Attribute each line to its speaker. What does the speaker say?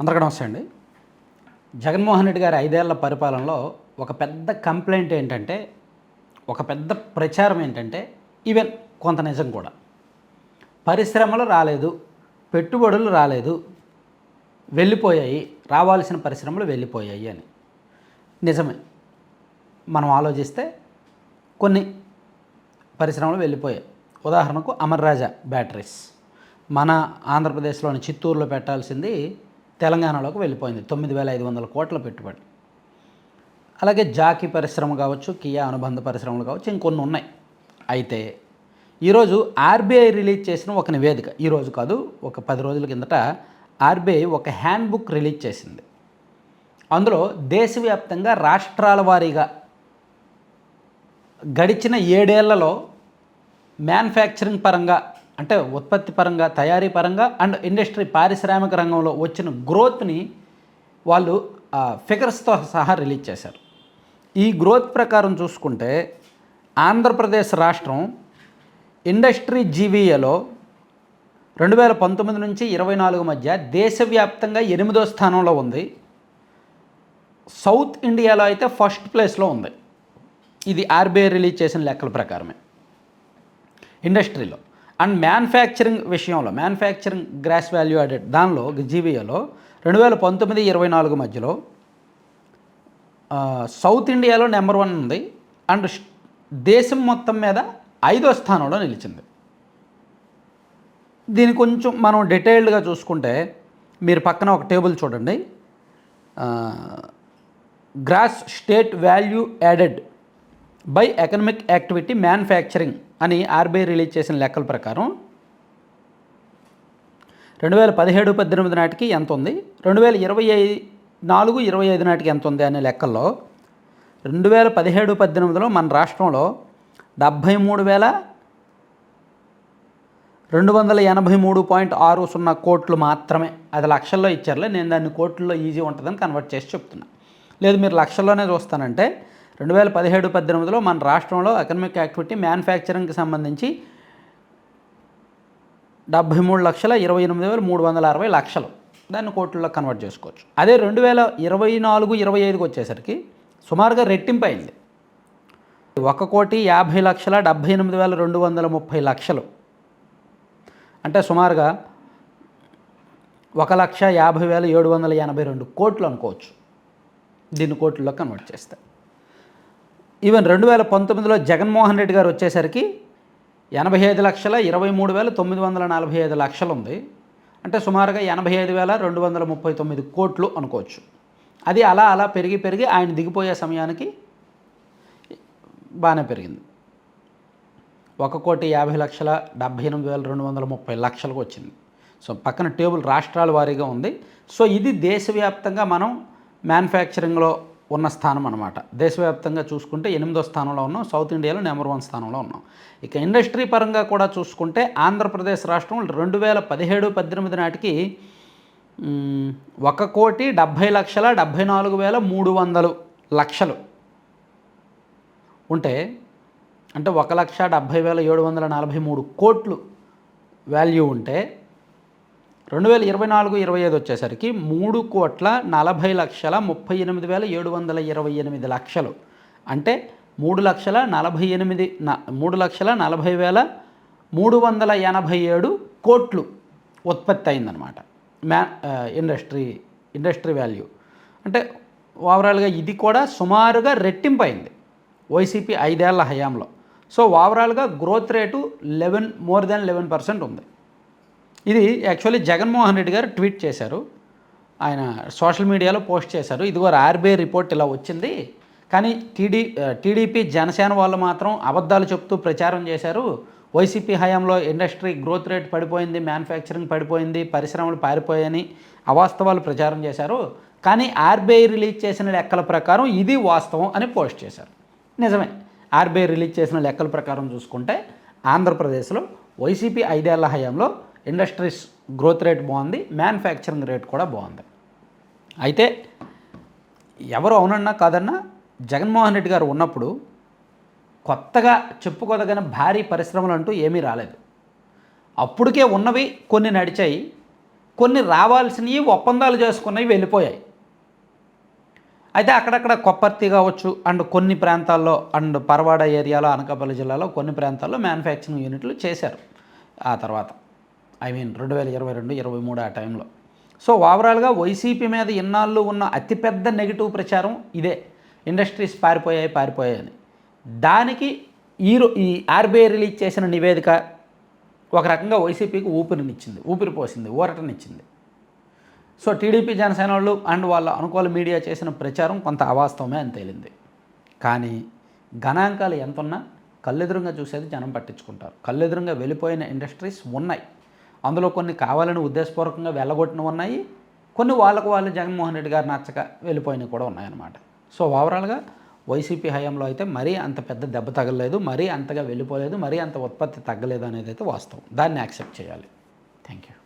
Speaker 1: అందరికీ నమస్తే అండి. జగన్మోహన్ రెడ్డి గారి ఐదేళ్ళ పరిపాలనలో ఒక పెద్ద కంప్లైంట్ ఏంటంటే ఒక పెద్ద ప్రచారం ఏంటంటే ఈవెన్ కొంత నిజం కూడా. పరిశ్రమలు రాలేదు పెట్టుబడులు రాలేదు వెళ్ళిపోయాయి రావాల్సిన పరిశ్రమలు వెళ్ళిపోయాయి అని. నిజమే. మనం ఆలోచిస్తే కొన్ని పరిశ్రమలు వెళ్ళిపోయాయి. ఉదాహరణకు అమర్రాజా బ్యాటరీస్. మన ఆంధ్రప్రదేశ్లోని చిత్తూరులో పెట్టాల్సింది తెలంగాణలోకి వెళ్ళిపోయింది. తొమ్మిది వేల ఐదు వందల కోట్ల పెట్టుబడి. అలాగే జాకీ పరిశ్రమ కావచ్చు కియా అనుబంధ పరిశ్రమలు కావచ్చు ఇంకొన్ని ఉన్నాయి. అయితే ఈరోజు ఆర్బీఐ రిలీజ్ చేసిన ఒక నివేదిక ఈరోజు కాదు ఒక పది రోజుల కిందట ఆర్బీఐ ఒక హ్యాండ్ బుక్ రిలీజ్ చేసింది. అందులో దేశవ్యాప్తంగా రాష్ట్రాల వారీగా గడిచిన ఏడేళ్ళలో మ్యానుఫ్యాక్చరింగ్ పరంగా అంటే ఉత్పత్తి పరంగా తయారీ పరంగా అండ్ ఇండస్ట్రీ పారిశ్రామిక రంగంలో వచ్చిన గ్రోత్ని వాళ్ళు ఫిగర్స్తో సహా రిలీజ్ చేశారు. ఈ గ్రోత్ ప్రకారం చూసుకుంటే ఆంధ్రప్రదేశ్ రాష్ట్రం ఇండస్ట్రీ జీవీఏలో రెండు వేల పంతొమ్మిది నుంచి ఇరవై నాలుగు మధ్య దేశవ్యాప్తంగా ఎనిమిదో స్థానంలో ఉంది. సౌత్ ఇండియాలో అయితే ఫస్ట్ ప్లేస్లో ఉంది. ఇది ఆర్బీఐ రిలీజ్ చేసిన లెక్కల ప్రకారమే. ఇండస్ట్రీలో. అండ్ మ్యానుఫ్యాక్చరింగ్ విషయంలో మ్యానుఫ్యాక్చరింగ్ గ్రాస్ వాల్యూ యాడెడ్ దానిలో జీవీఏలో రెండు వేల పంతొమ్మిది ఇరవై నాలుగు మధ్యలో సౌత్ ఇండియాలో నెంబర్ వన్ ఉంది. అండ్ దేశం మొత్తం మీద ఐదో స్థానంలో నిలిచింది. దీని కొంచెం మనం డీటెయిల్డ్గా చూసుకుంటే మీరు పక్కన ఒక టేబుల్ చూడండి. Gross state value added by economic activity manufacturing. అని ఆర్బీఐ రిలీజ్ చేసిన లెక్కల ప్రకారం రెండు వేల పదిహేడు పద్దెనిమిది నాటికి ఎంత ఉంది? రెండు వేల ఇరవై ఐదు నాలుగు ఇరవై ఐదు నాటికి ఎంత ఉంది అనే లెక్కల్లో రెండు వేల పదిహేడు పద్దెనిమిదిలో మన రాష్ట్రంలో డెబ్భై మూడు వేల రెండు వందల ఎనభై మూడు పాయింట్ ఆరు సున్నా కోట్లు మాత్రమే. అది లక్షల్లో ఇచ్చారులే నేను దాన్ని కోట్లలో ఈజీ ఉంటుందని కన్వర్ట్ చేసి చెప్తున్నా. లేదు మీరు లక్షల్లోనే చూస్తానంటే రెండు వేల పదిహేడు పద్దెనిమిదిలో మన రాష్ట్రంలో ఎకనమిక్ యాక్టివిటీ మ్యానుఫ్యాక్చరింగ్కి సంబంధించి డెబ్భై మూడు లక్షల ఇరవై ఎనిమిది వేల మూడు వందల అరవై లక్షలు. దాన్ని కోట్లలో కన్వర్ట్ చేసుకోవచ్చు. అదే రెండు వేల ఇరవై నాలుగు ఇరవై ఐదుకి వచ్చేసరికి సుమారుగా రెట్టింపు అయింది. ఒక కోటి యాభై లక్షల డెబ్భై ఎనిమిది వేల రెండు వందల ముప్పై లక్షలు. అంటే సుమారుగా ఒక లక్ష యాభై వేల ఏడు వందల ఎనభై రెండు కోట్లు అనుకోవచ్చు. దీన్ని కోట్లలో కన్వర్ట్ చేస్తే. ఈవెన్ రెండు వేల పంతొమ్మిదిలో జగన్మోహన్ రెడ్డి గారు వచ్చేసరికి ఎనభై ఐదు లక్షల ఇరవై మూడు వేల తొమ్మిది వందల నలభై ఐదు లక్షలు ఉంది. అంటే సుమారుగా ఎనభై ఐదు వేల రెండు వందల ముప్పై తొమ్మిది కోట్లు అనుకోవచ్చు. అది అలా అలా పెరిగి పెరిగి ఆయన దిగిపోయే సమయానికి బాగానే పెరిగింది. ఒక కోటి యాభై లక్షల డెబ్భై ఎనిమిది వేల రెండు వందల ముప్పై లక్షలకు వచ్చింది. సో పక్కన టేబుల్ రాష్ట్రాల వారీగా ఉంది. సో ఇది దేశవ్యాప్తంగా మనం మ్యానుఫ్యాక్చరింగ్లో ఉన్న స్థానం అనమాట దేశవ్యాప్తంగా చూసుకుంటే ఎనిమిదో స్థానంలో ఉన్నాం సౌత్ ఇండియాలో నెంబర్ వన్ స్థానంలో ఉన్నాం. ఇక ఇండస్ట్రీ పరంగా కూడా చూసుకుంటే ఆంధ్రప్రదేశ్ రాష్ట్రం రెండు వేల పదిహేడు పద్దెనిమిది నాటికి ఒక కోటి డెబ్భై లక్షల డెబ్భై నాలుగు వేల మూడు వందలు లక్షలు ఉంటే అంటే ఒక లక్ష డెబ్భై వేల ఏడు వందల నలభై మూడు కోట్లు వాల్యూ ఉంటే రెండు వేల ఇరవై నాలుగు ఇరవై ఐదు వచ్చేసరికి మూడు కోట్ల నలభై లక్షల ముప్పై ఎనిమిది వేల ఏడు వందల ఇరవై ఎనిమిది లక్షలు. అంటే మూడు లక్షల నలభై ఎనిమిది న- మూడు లక్షల నలభై వేల మూడు వందల ఎనభై ఏడు కోట్లు ఉత్పత్తి అయిందనమాట మ్యా ఇండస్ట్రీ ఇండస్ట్రీ వాల్యూ. అంటే ఓవరాల్గా ఇది కూడా సుమారుగా రెట్టింపు అయింది వైసీపీ ఐదేళ్ళ హయాంలో. సో ఓవరాల్గా growth rate eleven more than eleven percent ఉంది. ఇది యాక్చువల్లీ జగన్మోహన్ రెడ్డి గారు ట్వీట్ చేశారు. ఆయన సోషల్ మీడియాలో పోస్ట్ చేశారు. ఇదిగో ఆర్బీఐ రిపోర్ట్ ఇలా వచ్చింది. కానీ టీడీ టీడీపీ జనసేన వాళ్ళు మాత్రం అబద్ధాలు చెప్తూ ప్రచారం చేశారు. వైసీపీ హయాంలో ఇండస్ట్రీ గ్రోత్ రేట్ పడిపోయింది మ్యానుఫ్యాక్చరింగ్ పడిపోయింది పరిశ్రమలు పారిపోయాయని అవాస్తవాలు ప్రచారం చేశారు. కానీ ఆర్బీఐ రిలీజ్ చేసిన లెక్కల ప్రకారం ఇది వాస్తవం అని పోస్ట్ చేశారు. నిజమే. ఆర్బీఐ రిలీజ్ చేసిన లెక్కల ప్రకారం చూసుకుంటే ఆంధ్రప్రదేశ్లో వైసీపీ ఐదేళ్ళ హయాంలో ఇండస్ట్రీస్ గ్రోత్ రేట్ బాగుంది మ్యానుఫ్యాక్చరింగ్ రేట్ కూడా బాగుంది. అయితే ఎవరు అవునన్నా కాదన్నా జగన్మోహన్ రెడ్డి గారు ఉన్నప్పుడు కొత్తగా చెప్పుకోదగిన భారీ పరిశ్రమలు అంటూ ఏమీ రాలేదు. అప్పటికే ఉన్నవి కొన్ని నడిచాయి కొన్ని రావాల్సినవి ఒప్పందాలు చేసుకున్నవి వెళ్ళిపోయాయి. అయితే అక్కడక్కడ కొప్పర్తి కావచ్చు అండ్ కొన్ని ప్రాంతాల్లో అండ్ పరవాడ ఏరియాలో అనకాపల్లి జిల్లాలో కొన్ని ప్రాంతాల్లో మ్యానుఫ్యాక్చరింగ్ యూనిట్లు చేశారు ఆ తర్వాత. ఐ మీన్ రెండు వేల ఇరవై రెండు ఇరవై మూడు ఆ టైంలో. సో ఓవరాల్గా వైసీపీ మీద ఇన్నాళ్ళు ఉన్న అతిపెద్ద నెగిటివ్ ప్రచారం ఇదే. ఇండస్ట్రీస్ పారిపోయాయి పారిపోయాయి అని. దానికి ఈ ఈ ఆర్బీఐ రిలీజ్ చేసిన నివేదిక ఒక రకంగా వైసీపీకి ఊపిరినిచ్చింది ఊపిరి పోసింది ఊరటనిచ్చింది. సో టీడీపీ జనసేన వాళ్ళు అండ్ వాళ్ళ అనుకూల మీడియా చేసిన ప్రచారం కొంత అవాస్తవమే అని తేలింది. కానీ గణాంకాలు ఎంతున్నా కళ్ళెదురుగా చూసేది జనం పట్టించుకుంటారు. కళ్ళెదురుగా వెళ్ళిపోయిన ఇండస్ట్రీస్ ఉన్నాయి. అందులో కొన్ని కావాలని ఉద్దేశపూర్వకంగా వెళ్ళగొట్టిన ఉన్నాయి. కొన్ని వాళ్ళకు వాళ్ళు జగన్మోహన్ రెడ్డి గారు నచ్చక వెళ్ళిపోయినవి కూడా ఉన్నాయన్నమాట. సో ఓవరాల్గా వైసీపీ హయాంలో అయితే మరీ అంత పెద్ద దెబ్బ తగలలేదు మరీ అంతగా వెళ్ళిపోలేదు మరీ అంత ఉత్పత్తి తగ్గలేదు అనేది అయితే వాస్తవం. దాన్ని యాక్సెప్ట్ చేయాలి. Thank you